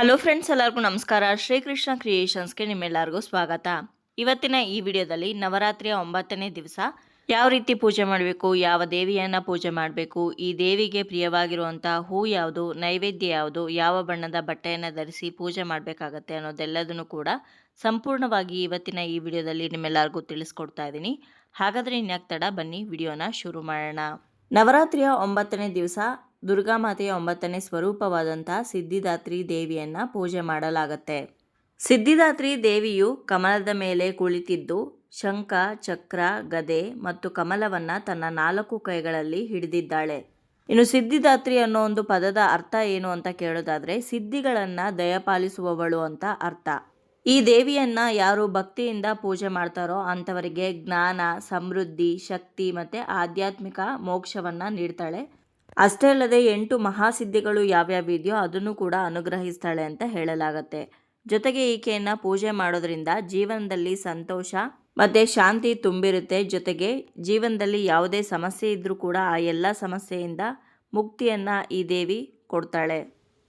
Hello friends ಎಲ್ಲರಿಗೂ ನಮಸ್ಕಾರ. ಶ್ರೀಕೃಷ್ಣ ಕ್ರಿಯೇಷನ್ಸ್ಗೆ ನಿಮ್ಮೆಲ್ಲರಿಗೂ ಸ್ವಾಗತ. ಇವತ್ತಿನ ಈ ವಿಡಿಯೋದಲ್ಲಿ ನವರಾತ್ರಿಯ ಒಂಬತ್ತನೇ ದಿವಸ. ಯಾವ ರೀತಿ ಪೂಜೆ ಮಾಡಬೇಕು, ಯಾವ ದೇವಿಯನ್ನು ಪೂಜೆ ಮಾಡಬೇಕು, ಈ ದೇವಿಗೆ ಪ್ರಿಯವಾಗಿರುವಂಥ ಹೂ ಯಾವುದು, ನೈವೇದ್ಯ ಯಾವುದು, ಯಾವ ಬಣ್ಣದ ಬಟ್ಟೆಯನ್ನು ಧರಿಸಿ ಪೂಜೆ ಮಾಡಬೇಕಾಗತ್ತೆ ಅನ್ನೋದೆಲ್ಲದನ್ನು ಕೂಡ ಸಂಪೂರ್ಣವಾಗಿ ಇವತ್ತಿನ ಈ ವಿಡಿಯೋದಲ್ಲಿ ನಿಮ್ಮೆಲ್ಲರಿಗೂ ತಿಳಿಸ್ಕೊಡ್ತಾ ಇದ್ದೀನಿ. ಹಾಗಾದರೆ ಇನ್ಯಾಕ್ ತಡ ಬನ್ನಿ, ವಿಡಿಯೋನ ಶುರು ಮಾಡೋಣ. ನವರಾತ್ರಿಯ ಒಂಬತ್ತನೇ ದಿವಸ ದುರ್ಗಾಮಾತೆಯ ಒಂಬತ್ತನೇ ಸ್ವರೂಪವಾದಂಥ ಸಿದ್ಧಿದಾತ್ರಿ ದೇವಿಯನ್ನು ಪೂಜೆ ಮಾಡಲಾಗತ್ತೆ. ಸಿದ್ಧಿದಾತ್ರಿ ದೇವಿಯು ಕಮಲದ ಮೇಲೆ ಕುಳಿತಿದ್ದು ಶಂಖ, ಚಕ್ರ, ಗದೆ ಮತ್ತು ಕಮಲವನ್ನ ತನ್ನ ನಾಲ್ಕು ಕೈಗಳಲ್ಲಿ ಹಿಡಿದಿದ್ದಾಳೆ. ಇನ್ನು ಸಿದ್ಧಿದಾತ್ರಿ ಅನ್ನೋ ಒಂದು ಪದದ ಅರ್ಥ ಏನು ಅಂತ ಕೇಳೋದಾದರೆ ಸಿದ್ಧಿಗಳನ್ನು ದಯಪಾಲಿಸುವವಳು ಅಂತ ಅರ್ಥ. ಈ ದೇವಿಯನ್ನ ಯಾರು ಭಕ್ತಿಯಿಂದ ಪೂಜೆ ಮಾಡ್ತಾರೋ ಅಂಥವರಿಗೆ ಜ್ಞಾನ, ಸಮೃದ್ಧಿ, ಶಕ್ತಿ ಮತ್ತು ಆಧ್ಯಾತ್ಮಿಕ ಮೋಕ್ಷವನ್ನು ನೀಡ್ತಾಳೆ. ಅಷ್ಟೇ ಅಲ್ಲದೆ ಎಂಟು ಮಹಾಸಿದ್ಧಿಗಳು ಯಾವ್ಯಾವ ಇದೆಯೋ ಅದನ್ನು ಕೂಡ ಅನುಗ್ರಹಿಸ್ತಾಳೆ ಅಂತ ಹೇಳಲಾಗತ್ತೆ. ಜೊತೆಗೆ ಈಕೆಯನ್ನು ಪೂಜೆ ಮಾಡೋದ್ರಿಂದ ಜೀವನದಲ್ಲಿ ಸಂತೋಷ ಮತ್ತೆ ಶಾಂತಿ ತುಂಬಿರುತ್ತೆ. ಜೊತೆಗೆ ಜೀವನದಲ್ಲಿ ಯಾವುದೇ ಸಮಸ್ಯೆ ಇದ್ದರೂ ಕೂಡ ಆ ಎಲ್ಲ ಸಮಸ್ಯೆಯಿಂದ ಮುಕ್ತಿಯನ್ನ ಈ ದೇವಿ ಕೊಡ್ತಾಳೆ.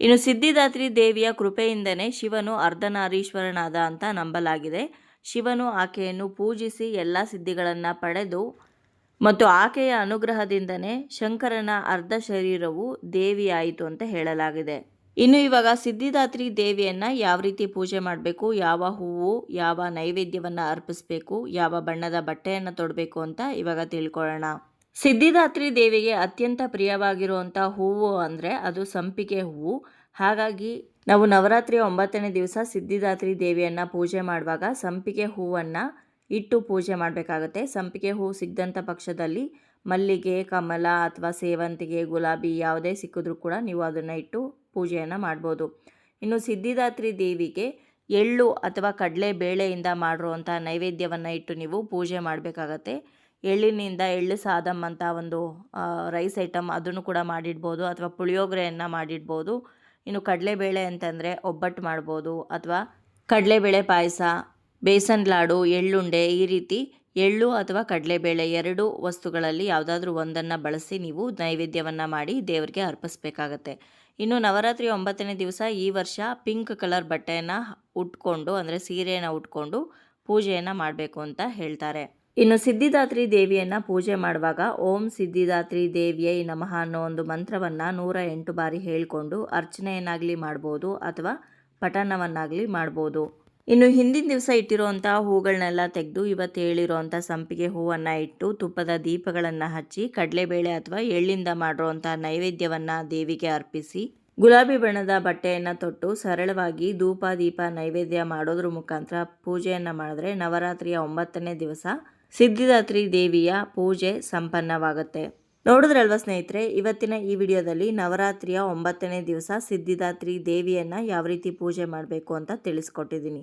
ಇನ್ನು ಸಿದ್ಧಿದಾತ್ರಿ ದೇವಿಯ ಕೃಪೆಯಿಂದನೇ ಶಿವನು ಅರ್ಧನಾರೀಶ್ವರನಾದ ಅಂತ ನಂಬಲಾಗಿದೆ. ಶಿವನು ಆಕೆಯನ್ನು ಪೂಜಿಸಿ ಎಲ್ಲ ಸಿದ್ಧಿಗಳನ್ನು ಪಡೆದು ಮತ್ತು ಆಕೆಯ ಅನುಗ್ರಹದಿಂದನೇ ಶಂಕರನ ಅರ್ಧ ಶರೀರವು ದೇವಿಯಾಯಿತು ಅಂತ ಹೇಳಲಾಗಿದೆ. ಇನ್ನು ಇವಾಗ ಸಿದ್ಧಿದಾತ್ರಿ ದೇವಿಯನ್ನ ಯಾವ ರೀತಿ ಪೂಜೆ ಮಾಡಬೇಕು, ಯಾವ ಹೂವು, ಯಾವ ನೈವೇದ್ಯವನ್ನು ಅರ್ಪಿಸಬೇಕು, ಯಾವ ಬಣ್ಣದ ಬಟ್ಟೆಯನ್ನು ತೊಡಬೇಕು ಅಂತ ಇವಾಗ ತಿಳ್ಕೊಳ್ಳೋಣ. ಸಿದ್ಧಿದಾತ್ರಿ ದೇವಿಗೆ ಅತ್ಯಂತ ಪ್ರಿಯವಾಗಿರುವಂಥ ಹೂವು ಅಂದರೆ ಅದು ಸಂಪಿಗೆ ಹೂವು. ಹಾಗಾಗಿ ನಾವು ನವರಾತ್ರಿಯ ಒಂಬತ್ತನೇ ದಿವಸ ಸಿದ್ಧಿದಾತ್ರಿ ದೇವಿಯನ್ನು ಪೂಜೆ ಮಾಡುವಾಗ ಸಂಪಿಗೆ ಹೂವನ್ನು ಇಟ್ಟು ಪೂಜೆ ಮಾಡಬೇಕಾಗತ್ತೆ. ಸಂಪಿಗೆ ಹೂ ಸಿಗ್ದಂಥ ಪಕ್ಷದಲ್ಲಿ ಮಲ್ಲಿಗೆ, ಕಮಲ ಅಥವಾ ಸೇವಂತಿಗೆ, ಗುಲಾಬಿ ಯಾವುದೇ ಸಿಕ್ಕಿದ್ರೂ ಕೂಡ ನೀವು ಅದನ್ನು ಇಟ್ಟು ಪೂಜೆಯನ್ನು ಮಾಡ್ಬೋದು. ಇನ್ನು ಸಿದ್ಧಿದಾತ್ರಿ ದೇವಿಗೆ ಎಳ್ಳು ಅಥವಾ ಕಡಲೆ ಬೇಳೆಯಿಂದ ಮಾಡಿರುವಂಥ ನೈವೇದ್ಯವನ್ನು ಇಟ್ಟು ನೀವು ಪೂಜೆ ಮಾಡಬೇಕಾಗತ್ತೆ. ಎಳ್ಳಿನಿಂದ ಎಳ್ಳು ಸಾದಮ್ ಅಂತ ಒಂದು ರೈಸ್ ಐಟಮ್ ಅದನ್ನು ಕೂಡ ಮಾಡಿಡ್ಬೋದು ಅಥವಾ ಪುಳಿಯೋಗರೆಯನ್ನು ಮಾಡಿಡ್ಬೋದು. ಇನ್ನು ಕಡಲೆಬೇಳೆ ಅಂತಂದರೆ ಒಬ್ಬಟ್ಟು ಮಾಡ್ಬೋದು ಅಥವಾ ಕಡಲೆಬೇಳೆ ಪಾಯಸ ಬೇಸನ್ ಲಾಡು, ಎಳ್ಳುಂಡೆ ಈ ರೀತಿ ಎಳ್ಳು ಅಥವಾ ಕಡಲೆಬೇಳೆ ಎರಡು ವಸ್ತುಗಳಲ್ಲಿ ಯಾವುದಾದ್ರೂ ಒಂದನ್ನು ಬಳಸಿ ನೀವು ನೈವೇದ್ಯವನ್ನು ಮಾಡಿ ದೇವರಿಗೆ ಅರ್ಪಿಸ್ಬೇಕಾಗತ್ತೆ. ಇನ್ನು ನವರಾತ್ರಿ ಒಂಬತ್ತನೇ ದಿವಸ ಈ ವರ್ಷ ಪಿಂಕ್ ಕಲರ್ ಬಟ್ಟೆಯನ್ನು ಉಟ್ಕೊಂಡು, ಅಂದರೆ ಸೀರೆಯನ್ನು ಉಟ್ಕೊಂಡು ಪೂಜೆಯನ್ನು ಮಾಡಬೇಕು ಅಂತ ಹೇಳ್ತಾರೆ. ಇನ್ನು ಸಿದ್ಧಿದಾತ್ರಿ ದೇವಿಯನ್ನು ಪೂಜೆ ಮಾಡುವಾಗ ಓಂ ಸಿದ್ಧಿದಾತ್ರಿ ದೇವಿಯೇ ನಮಃ ಅನ್ನೋ ಒಂದು ಮಂತ್ರವನ್ನು ನೂರ ಎಂಟು ಬಾರಿ ಹೇಳಿಕೊಂಡು ಅರ್ಚನೆಯನ್ನಾಗಲಿ ಮಾಡ್ಬೋದು ಅಥವಾ ಪಠಣವನ್ನಾಗಲಿ ಮಾಡ್ಬೋದು. ಇನ್ನು ಹಿಂದಿನ ದಿವಸ ಇಟ್ಟಿರುವಂಥ ಹೂಗಳನ್ನೆಲ್ಲ ತೆಗೆದು ಇವತ್ತು ಹೇಳಿರುವಂಥ ಸಂಪಿಗೆ ಹೂವನ್ನು ಇಟ್ಟು ತುಪ್ಪದ ದೀಪಗಳನ್ನು ಹಚ್ಚಿ ಕಡಲೆಬೇಳೆ ಅಥವಾ ಎಳ್ಳಿಂದ ಮಾಡಿರುವಂಥ ನೈವೇದ್ಯವನ್ನು ದೇವಿಗೆ ಅರ್ಪಿಸಿ ಗುಲಾಬಿ ಬಣ್ಣದ ಬಟ್ಟೆಯನ್ನು ತೊಟ್ಟು ಸರಳವಾಗಿ ಧೂಪ, ದೀಪ, ನೈವೇದ್ಯ ಮಾಡೋದ್ರ ಮುಖಾಂತರ ಪೂಜೆಯನ್ನು ಮಾಡಿದ್ರೆ ನವರಾತ್ರಿಯ ಒಂಬತ್ತನೇ ದಿವಸ ಸಿದ್ಧಿದಾತ್ರಿ ದೇವಿಯ ಪೂಜೆ ಸಂಪನ್ನವಾಗುತ್ತೆ. ನೋಡಿದ್ರಲ್ವ ಸ್ನೇಹಿತರೆ, ಇವತ್ತಿನ ಈ ವಿಡಿಯೋದಲ್ಲಿ ನವರಾತ್ರಿಯ ಒಂಬತ್ತನೇ ದಿವಸ ಸಿದ್ಧಿದಾತ್ರಿ ದೇವಿಯನ್ನು ಯಾವ ರೀತಿ ಪೂಜೆ ಮಾಡಬೇಕು ಅಂತ ತಿಳಿಸ್ಕೊಟ್ಟಿದ್ದೀನಿ.